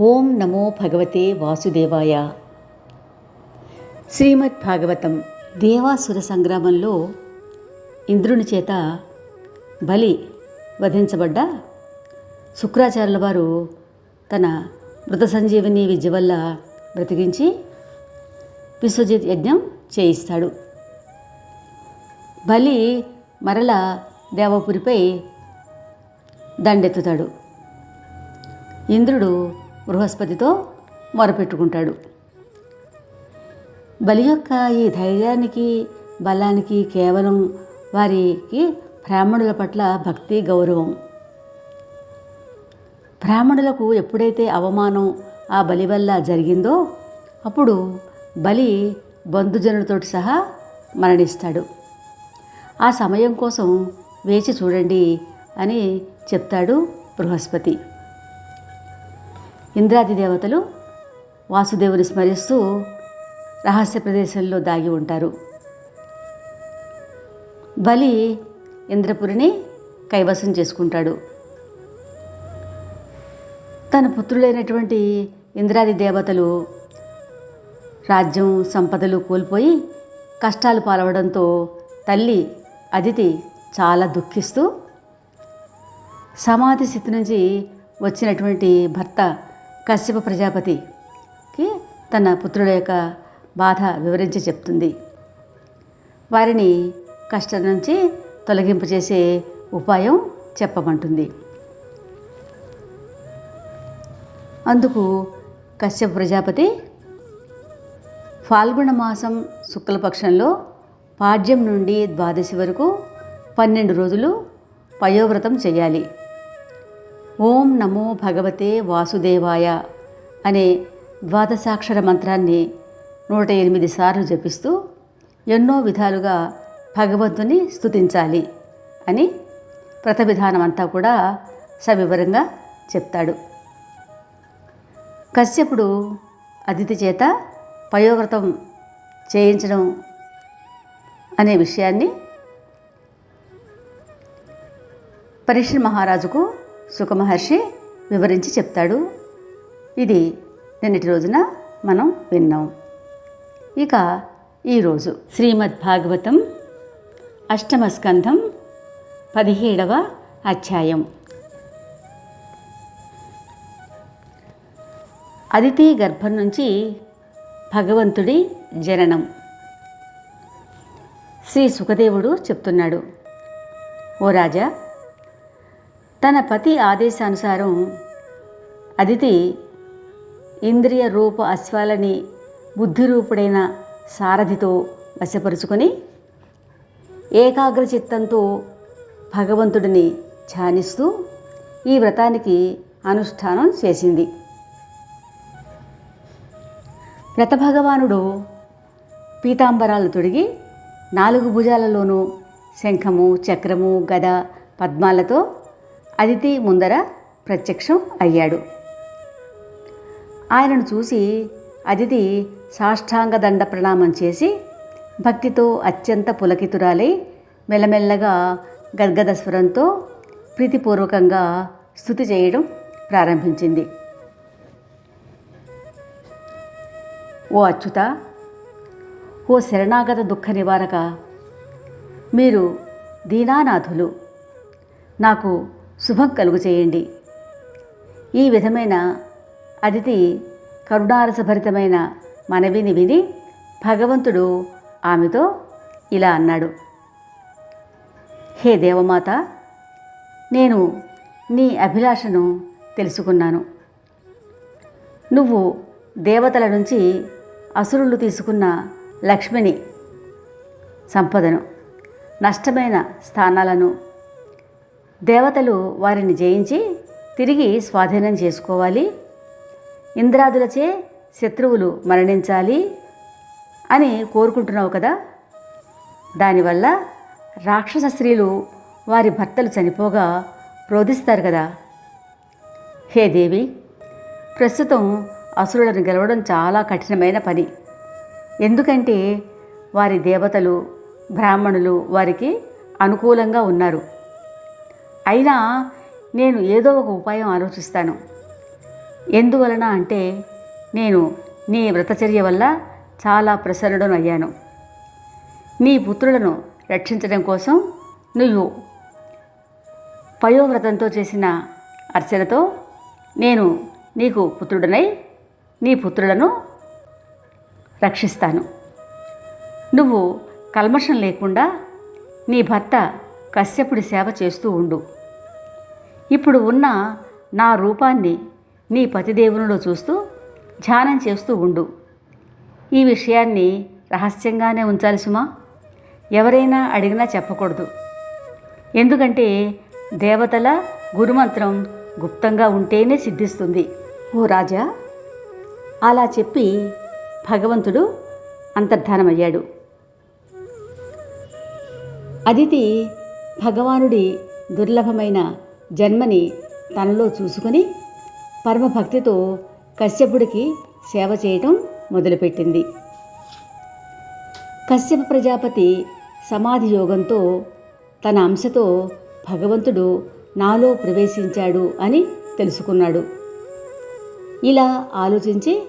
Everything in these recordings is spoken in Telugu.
ఓం నమో భగవతే వాసుదేవాయ. శ్రీమద్ భాగవతం దేవాసుర సంగ్రామంలో ఇంద్రుని చేత బలి వధించబడ్డ శుక్రాచార్యుల వారు తన మృత సంజీవని విద్య వల్ల బ్రతికించి విశ్వజిత్ యజ్ఞం చేయిస్తాడు. బలి మరల దేవపురిపై దండెత్తుతాడు. ఇంద్రుడు బృహస్పతితో మొరపెట్టుకుంటాడు. బలి యొక్క ఈ ధైర్యానికి బలానికి కేవలం వారికి బ్రాహ్మణుల పట్ల భక్తి గౌరవం. బ్రాహ్మణులకు ఎప్పుడైతే అవమానం ఆ బలి వల్ల జరిగిందో అప్పుడు బలి బంధుజనులతోటి సహా మరణిస్తాడు. ఆ సమయం కోసం వేచి చూడండి అని చెప్తాడు బృహస్పతి. ఇంద్రాది దేవతలు వాసుదేవుని స్మరిస్తూ రహస్య ప్రదేశంలో దాగి ఉంటారు. బలి ఇంద్రపురిని కైవసం చేసుకుంటాడు. తన పుత్రులైనటువంటి ఇంద్రాది దేవతలు రాజ్యం సంపదలు కోల్పోయి కష్టాలు పాలవడంతో తల్లి అదితి చాలా దుఃఖిస్తూ సమాధి స్థితి నుంచి వచ్చినటువంటి భర్త కశ్యప ప్రజాపతికి తన పుత్రుల యొక్క బాధ వివరించి చెప్తుంది. వారిని కష్టం నుంచి తొలగింపచేసే ఉపాయం చెప్పమంటుంది. అందుకు కశ్యప ప్రజాపతి ఫాల్గుణ మాసం శుక్లపక్షంలో పాడ్యం నుండి ద్వాదశి వరకు పన్నెండు రోజులు పయోవ్రతం చేయాలి. ఓం నమో భగవతే వాసుదేవాయ అనే ద్వాదశాక్షర మంత్రాన్ని నూట ఎనిమిది సార్లు జపిస్తూ ఎన్నో విధాలుగా భగవంతుని స్థుతించాలి అని వ్రత విధానం అంతా కూడా సవివరంగా చెప్తాడు. కశ్యపుడు అతిథి చేత పయోవ్రతం చేయించడం అనే విషయాన్ని పరీక్ష మహారాజుకు సుఖమహర్షి వివరించి చెప్తాడు. ఇది నిన్నటి రోజున మనం విన్నాం. ఇక ఈరోజు శ్రీమద్ భాగవతం అష్టమ స్కంధం పదిహేడవ అధ్యాయం. అదితి గర్భం నుంచి భగవంతుడి జననం. శ్రీ సుఖదేవుడు చెప్తున్నాడు. ఓ రాజా తన పతి ఆదేశానుసారం అదితి ఇంద్రియ రూప అశ్వాలని బుద్ధిరూపుడైన సారథితో వశపరుచుకొని ఏకాగ్ర చిత్తంతో భగవంతుడిని ధ్యానిస్తూ ఈ వ్రతానికి అనుష్ఠానం చేసింది. వ్రతభగవానుడు పీతాంబరాలు తొడిగి నాలుగు భుజాలలోనూ శంఖము చక్రము గద పద్మాలతో అదితి ముందర ప్రత్యక్షం అయ్యాడు. ఆయనను చూసి అదితి సాష్టాంగ దండ ప్రణామం చేసి భక్తితో అత్యంత పులకితురాలై మెల్లమెల్లగా గద్గద స్వరంతో ప్రీతిపూర్వకంగా స్థుతి చేయడం ప్రారంభించింది. ఓ అచ్యుత ఓ శరణాగత దుఃఖ నివారక మీరు దీనానాథులు. నాకు శుభం కలుగు చేయండి ఈ విధమైన అతిథి కరుణారసభరితమైన మనవిని విని భగవంతుడు ఆమెతో ఇలా అన్నాడు. హే దేవమాత నేను నీ అభిలాషను తెలుసుకున్నాను. నువ్వు దేవతల నుంచి అసురులు తీసుకున్న లక్ష్మిని సంపదను నష్టమైన స్థానాలను దేవతలు వారిని జయించి తిరిగి స్వాధీనం చేసుకోవాలి. ఇంద్రాదులచే శత్రువులు మరణించాలి అని కోరుకుంటున్నావు కదా. దానివల్ల రాక్షస స్త్రీలు వారి భర్తలు చనిపోగా రోధిస్తారు కదా. హే దేవి ప్రస్తుతం అసురులను గెలవడం చాలా కఠినమైన పని. ఎందుకంటే వారి దేవతలు బ్రాహ్మణులు వారికి అనుకూలంగా ఉన్నారు. అయినా నేను ఏదో ఒక ఉపాయం ఆలోచిస్తాను. ఎందువలన అంటే నేను నీ వ్రతచర్య వల్ల చాలా ప్రసన్నుడనయ్యాను నీ పుత్రులను రక్షించడం కోసం నువ్వు పయోవ్రతంతో చేసిన అర్చనతో నేను నీకు పుత్రుడనై నీ పుత్రులను రక్షిస్తాను. నువ్వు కల్మషం లేకుండా నీ భర్త కశ్యపుడి సేవ చేస్తూ ఉండు. ఇప్పుడు ఉన్న నా రూపాన్ని నీ పతిదేవునిలో చూస్తూ ధ్యానం చేస్తూ ఉండు. ఈ విషయాన్ని రహస్యంగానే ఉంచాలి సుమా. ఎవరైనా అడిగినా చెప్పకూడదు. ఎందుకంటే దేవతల గురుమంత్రం గుప్తంగా ఉంటేనే సిద్ధిస్తుంది. ఓ రాజా అలా చెప్పి భగవంతుడు అంతర్ధానమయ్యాడు. అదితి భగవానుడి దుర్లభమైన జన్మని తనలో చూసుకుని పరమభక్తితో కశ్యపుడికి సేవ చేయటం మొదలుపెట్టింది. కశ్యప ప్రజాపతి సమాధి యోగంతో తన అంశతో భగవంతుడు నాలో ప్రవేశించాడు అని తెలుసుకున్నాడు. ఇలా ఆలోచించి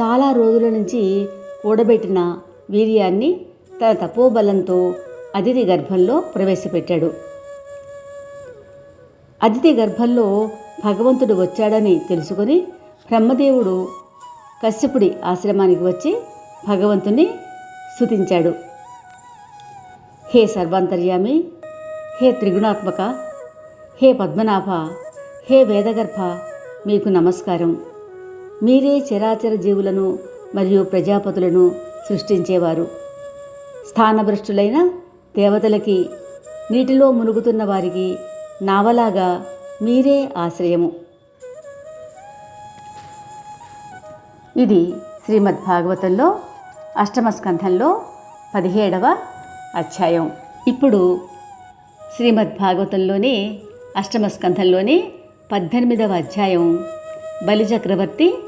చాలా రోజుల నుంచి కూడబెట్టిన వీర్యాన్ని తన తపోబలంతో అదితి గర్భంలో ప్రవేశపెట్టాడు. అదితి గర్భంలో భగవంతుడు వచ్చాడని తెలుసుకొని బ్రహ్మదేవుడు కశ్యపుడి ఆశ్రమానికి వచ్చి భగవంతుని స్థుతించాడు హే సర్వాంతర్యామి హే త్రిగుణాత్మక హే పద్మనాభ హే వేదగర్భ మీకు నమస్కారం. మీరే చరాచర జీవులను మరియు ప్రజాపతులను సృష్టించేవారు. స్థానభ్రష్టులైన దేవతలకి నీటిలో మునుగుతున్న వారికి నావలాగా మీరే ఆశ్రయము. ఇది శ్రీమద్ భాగవతంలో అష్టమ స్కంధంలో పదిహేడవ అధ్యాయం. ఇప్పుడు శ్రీమద్ భాగవతంలోని అష్టమ స్కంధంలోని పద్దెనిమిదవ అధ్యాయం. బలిచక్రవర్తి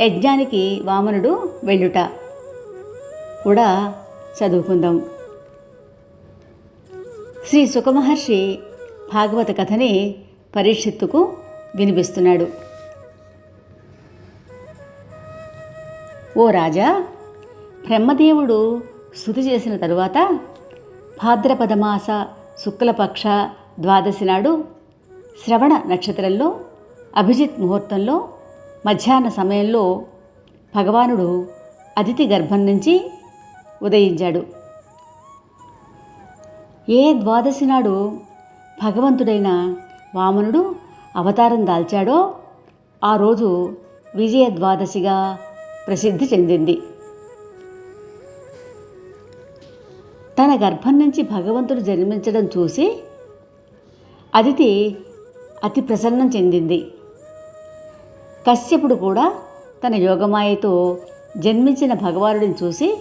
యజ్ఞానికి వామనుడు వెళ్ళుట. కూడా చదువుకుందాం. శ్రీ సుఖమహర్షి భాగవత కథని పరీక్షిత్తుకు వినిపిస్తున్నాడు. ఓ రాజా బ్రహ్మదేవుడు స్థుతి చేసిన తరువాత భాద్రపదమాస శుక్లపక్ష ద్వాదశి నాడు శ్రవణ నక్షత్రంలో అభిజిత్ ముహూర్తంలో మధ్యాహ్న సమయంలో భగవానుడు అతిథి గర్భం నుంచి ఉదయించాడు. ఏ ద్వాదశి నాడు భగవంతుడైన వామనుడు అవతారం దాల్చాడో ఆ రోజు విజయ ద్వాదశిగా ప్రసిద్ధి చెందింది. తన గర్భం నుంచి భగవంతుడు జన్మించడం చూసి అదితి అతి ప్రసన్నం చెందింది. కశ్యపుడు కూడా తన యోగమాయతో జన్మించిన భగవానుడిని చూసి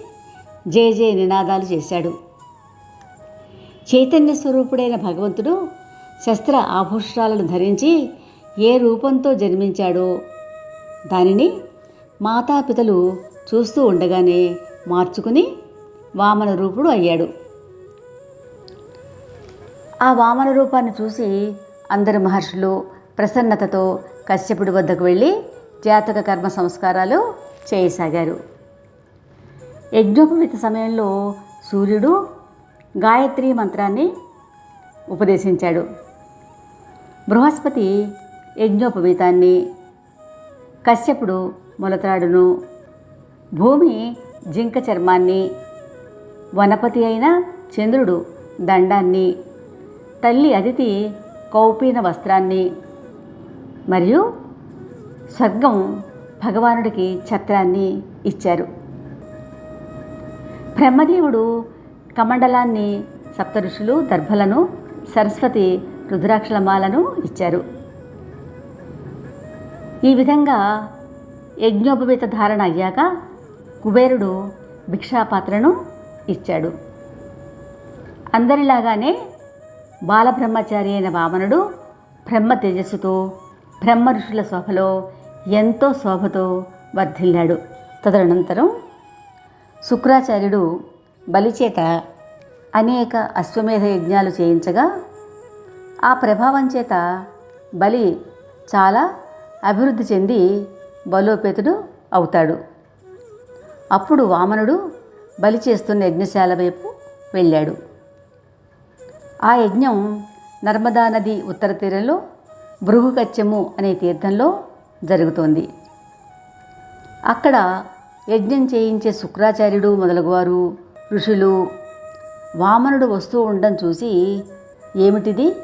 జయ జయ నినాదాలు చేశాడు. చైతన్య స్వరూపుడైన భగవంతుడు శస్త్ర ఆభూషణాలను ధరించి ఏ రూపంతో జన్మించాడో దానిని మాతాపితలు చూస్తూ ఉండగానే మార్చుకుని వామన రూపుడు అయ్యాడు. ఆ వామన రూపాన్ని చూసి అందరు మహర్షులు ప్రసన్నతతో కశ్యపుడి వద్దకు వెళ్ళి జాతక కర్మ సంస్కారాలు చేయసాగారు. యజ్ఞోపవిత సమయంలో సూర్యుడు గాయత్రి మంత్రాన్ని ఉపదేశించాడు. బృహస్పతి యజ్ఞోపవీతాన్ని కశ్యపుడు మొలతాడును భూమి జింక చర్మాన్ని వనపతి అయిన చంద్రుడు దండాన్ని తల్లి అదితి కౌపీన వస్త్రాన్ని మరియు స్వర్గం భగవానుడికి ఛత్రాన్ని ఇచ్చారు. బ్రహ్మదేవుడు కమండలాన్ని సప్త ఋషులు దర్భలను సరస్వతి రుద్రాక్షలమాలను ఇచ్చారు. ఈ విధంగా యజ్ఞోపవీత ధారణ అయ్యాక కుబేరుడు భిక్షాపాత్రను ఇచ్చాడు. అందరిలాగానే బాలబ్రహ్మచారి అయిన వామనుడు బ్రహ్మ తేజస్సుతో బ్రహ్మ ఋషుల శోభలో ఎంతో శోభతో వర్ధిల్లాడు. తదనంతరం శుక్రాచార్యుడు బలిచేత అనేక అశ్వమేధ యజ్ఞాలు చేయించగా ఆ ప్రభావం చేత బలి చాలా అభివృద్ధి చెంది బలోపేతుడు అవుతాడు. అప్పుడు వామనుడు బలి చేస్తున్న యజ్ఞశాల వైపు వెళ్ళాడు. ఆ యజ్ఞం నర్మదా నది ఉత్తర తీరంలో భృగుకత్యము అనే తీర్థంలో జరుగుతోంది. అక్కడ యజ్ఞం చేయించే శుక్రాచార్యుడు మొదలగువారు ఋషులు వామనుడు వస్తూ ఉండడం చూసి ఏమిటిది?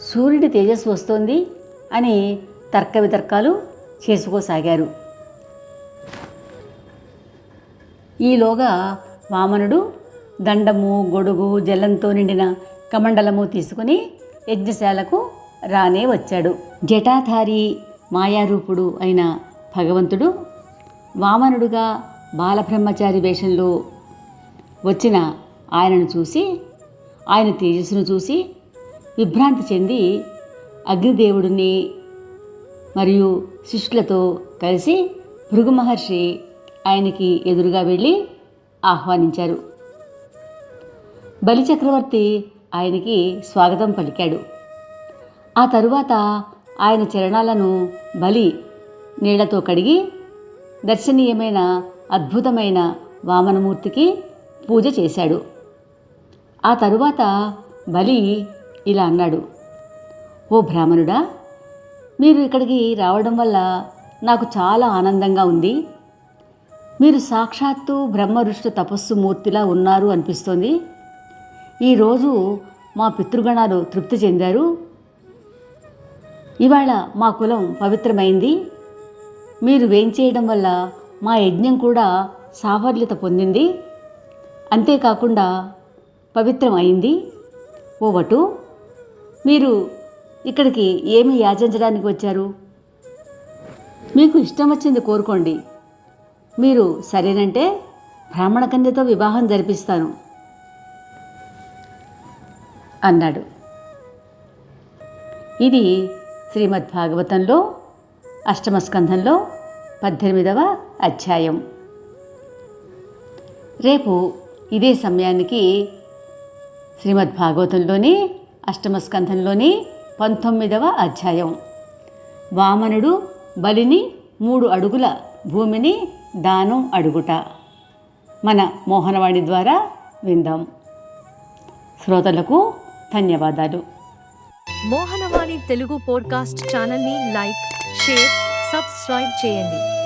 సూర్యుడి తేజస్సు వస్తోంది అని తర్క వితర్కాలు చేసుకోసాగారు. ఈలోగా వామనుడు దండము గొడుగు జలంతో నిండిన కమండలము తీసుకుని యజ్ఞశాలకు రానే వచ్చాడు. జటాధారి మాయారూపుడు అయిన భగవంతుడు వామనుడుగా బాలబ్రహ్మచారి వేషంలో వచ్చిన ఆయనను చూసి ఆయన తేజస్సును చూసి విభ్రాంతి చెంది అగ్నిదేవుడిని మరియు శిష్యులతో కలిసి భృగు మహర్షి ఆయనకి ఎదురుగా వెళ్ళి ఆహ్వానించారు. బలిచక్రవర్తి ఆయనకి స్వాగతం పలికాడు. ఆ తరువాత ఆయన చరణాలను బలి నీళ్ళతో కడిగి దర్శనీయమైన అద్భుతమైన వామనమూర్తికి పూజ చేశాడు. ఆ తరువాత బలి ఇలా అన్నాడు. ఓ బ్రాహ్మణుడా మీరు ఇక్కడికి రావడం వల్ల నాకు చాలా ఆనందంగా ఉంది. మీరు సాక్షాత్తు బ్రహ్మ ఋషి తపస్సు మూర్తిలా ఉన్నారు అనిపిస్తోంది. ఈరోజు మా పితృగణాలు తృప్తి చెందారు. ఇవాళ మా కులం పవిత్రమైంది. మీరు వేయించేయడం వల్ల మా యజ్ఞం కూడా సాఫల్యత పొందింది. అంతేకాకుండా పవిత్రం అయింది ఓవటు మీరు ఇక్కడికి ఏమి యాచించడానికి వచ్చారు? మీకు ఇష్టం వచ్చింది కోరుకోండి. మీరు సరేనంటే బ్రాహ్మణ కన్యతో వివాహం జరిపిస్తాను అన్నాడు. ఇది శ్రీమద్ భాగవతంలో అష్టమస్కంధంలో పద్దెనిమిదవ అధ్యాయం. రేపు ఇదే సమయానికి శ్రీమద్ భాగవతంలోని అష్టమస్కంధంలోని పంతొమ్మిదవ అధ్యాయం. వామనుడు బలిని మూడు అడుగుల భూమిని దానం అడుగుట. మన మోహనవాణి ద్వారా విందాం. శ్రోతలకు ధన్యవాదాలు. మోహనవాణి తెలుగు పోడ్కాస్ట్ ఛానల్ని లైక్ షేర్ సబ్స్క్రైబ్ చేయండి.